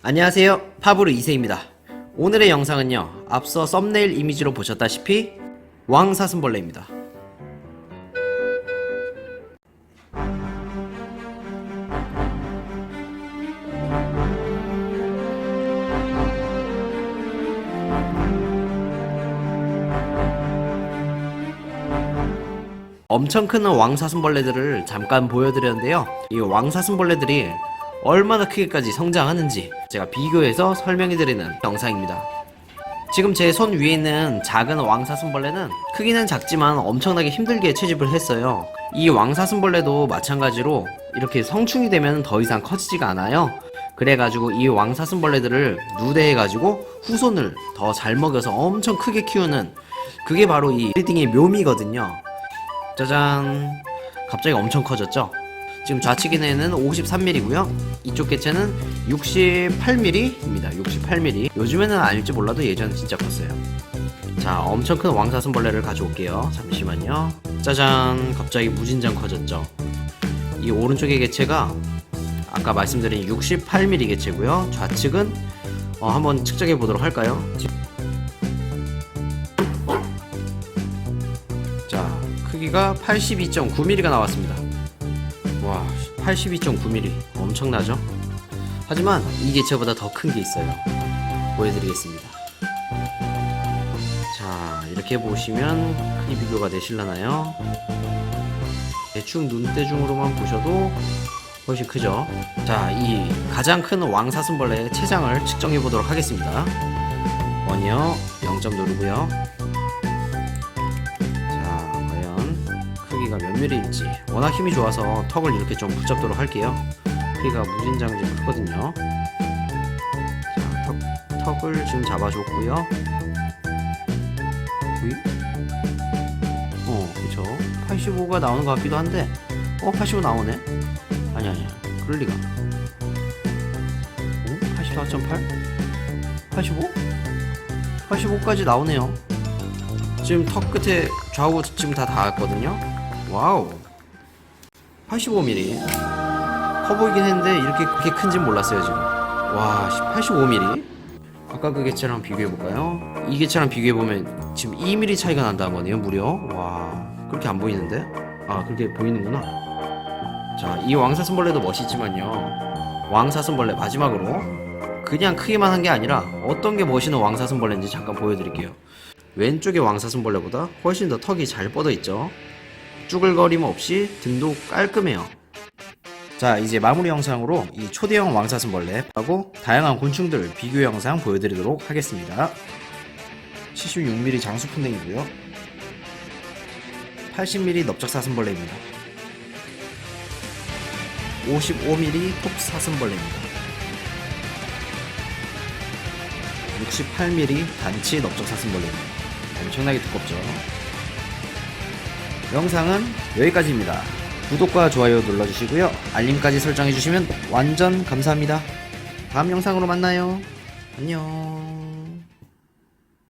안녕하세요. 파브르 2세입니다. 오늘의 영상은요 앞서 썸네일 이미지로 보셨다시피 왕 사슴벌레입니다. 엄청 큰 왕사슴벌레들을 잠깐 보여드렸는데요. 이 왕사슴벌레들이 얼마나 크게까지 성장하는지 제가 비교해서 설명해드리는 영상입니다. 지금 제 손 위에 있는 작은 왕사슴벌레는 크기는 작지만 엄청나게 힘들게 채집을 했어요. 이 왕사슴벌레도 마찬가지로 이렇게 성충이 되면 더 이상 커지지가 않아요. 그래가지고 이 왕사슴벌레들을 누대해가지고 후손을 더 잘 먹여서 엄청 크게 키우는 그게 바로 이 브리딩의 묘미거든요. 짜잔. 갑자기 엄청 커졌죠? 지금 좌측에는 53mm고요. 이쪽 개체는 68mm입니다. 68mm. 요즘에는 아닐지 몰라도 예전엔 진짜 컸어요. 자, 엄청 큰 왕사슴벌레를 가져올게요. 잠시만요. 짜잔, 갑자기 무진장 커졌죠. 이 오른쪽의 개체가 아까 말씀드린 68mm 개체고요. 좌측은 어, 한번 측정해 보도록 할까요? 자, 크기가 82.9mm가 나왔습니다. 와, 82.9mm 엄청나죠? 하지만 이 개체보다 더 큰 게 있어요. 보여드리겠습니다. 자, 이렇게 보시면 크기 비교가 되실라나요? 대충 눈대중으로만 보셔도 훨씬 크죠? 자, 이 가장 큰 왕사슴벌레의 체장을 측정해 보도록 하겠습니다. 원이요, 0점 누르고요. 몇 밀리일지 워낙 힘이 좋아서 턱을 이렇게 좀 붙잡도록 할게요 크기가 무진장 좀 크거든요 자, 턱, 턱을 지금 잡아줬고요? 어 그쵸 85가 나오는 것 같기도 한데 어 85 나오네 아니 아니야 그럴 리가 어? 84.8? 85? 85까지 나오네요 지금 턱 끝에 좌우 지금 다 닿았거든요. 와우. 85mm. 커 보이긴 했는데 이렇게 그렇게 큰진 몰랐어요 지금. 와, 85mm. 아까 그 개체랑 비교해 볼까요? 이 개체랑 비교해 보면 지금 2mm 차이가 난다는 거네요, 무려. 와, 그렇게 안 보이는데? 아, 그렇게 보이는구나. 자, 이 왕사슴벌레도 멋있지만요. 왕사슴벌레 마지막으로 그냥 크기만 한 게 아니라 어떤 게 멋있는 왕사슴벌레인지 잠깐 보여드릴게요. 왼쪽의 왕사슴벌레보다 훨씬 더 턱이 잘 뻗어 있죠. 쭈글거림 없이 등도 깔끔해요. 자, 이제 마무리 영상으로 이 초대형 왕사슴벌레 하고 다양한 곤충들 비교 영상 보여드리도록 하겠습니다. 76mm 장수풍뎅이고요. 80mm 넓적사슴벌레입니다. 55mm 톱사슴벌레입니다. 68mm 단치 넓적사슴벌레입니다. 엄청나게 두껍죠. 영상은 여기까지입니다. 구독과 좋아요 눌러주시고요. 알림까지 설정해주시면 완전 감사합니다. 다음 영상으로 만나요. 안녕.